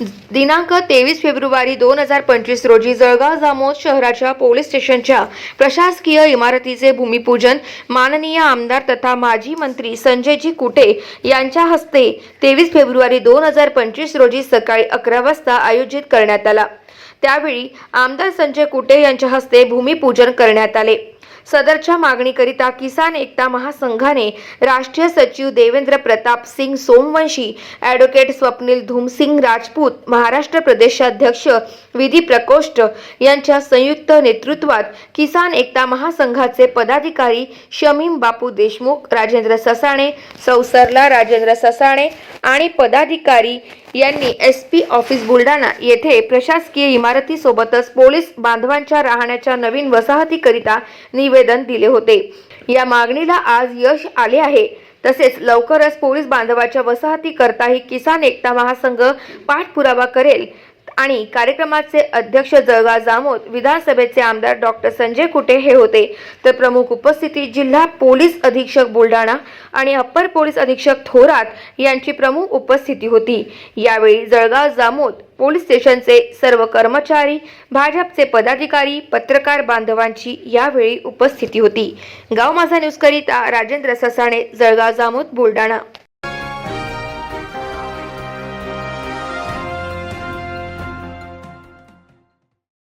दिनांक तेवीस फेब्रुवारी दोन हजार पंचवीस रोजी जळगाव जामोद शहराच्या पोलीस स्टेशनच्या प्रशासकीय इमारतीचे भूमिपूजन माननीय आमदार तथा माजी मंत्री संजयजी कुटे यांच्या हस्ते तेवीस फेब्रुवारी दोन हजार पंचवीस रोजी सकाळी अकरा वाजता आयोजित करण्यात आला. त्यावेळी आमदार संजय कुटे यांच्या हस्ते भूमिपूजन करण्यात आले. सदरच्या मागणीकरिता किसान एकता महासंघाने राष्ट्रीय सचिव देवेंद्र प्रताप सिंग सोमवंशी ॲडव्होकेट स्वप्नील धुमसिंग राजपूत महाराष्ट्र प्रदेशाध्यक्ष विधी प्रकोष्ठ यांच्या संयुक्त नेतृत्वात किसान एकता महासंघाचे पदाधिकारी शमीम बापू देशमुख राजेंद्र ससाणे सौसरला राजेंद्र ससाणे आणि पदाधिकारी यांनी एस पी ऑफिस बुलढाणा येथे प्रशासकीय इमारतीसोबतच पोलीस बांधवांच्या राहण्याच्या नवीन वसाहतीकरिता निवेदन दिले होते. या मागणीला आज यश आले आहे. तसेच लवकरच पोलीस बांधवाच्या वसाहती करताही किसान एकता महासंघ पाठपुरावा करेल. आणि कार्यक्रमाचे अध्यक्ष जळगाव जामोद विधानसभेचे आमदार डॉक्टर संजय कुटे हे होते. तर प्रमुख उपस्थिती जिल्हा पोलीस अधीक्षक बुलढाणा आणि अप्पर पोलीस अधीक्षक थोरात यांची प्रमुख उपस्थिती होती. यावेळी जळगाव जामोद पोलीस स्टेशनचे सर्व कर्मचारी भाजपचे पदाधिकारी पत्रकार बांधवांची यावेळी उपस्थिती होती. गाव माझा न्यूजकरिता राजेंद्र ससाणे जळगाव जामोद बुलढाणा.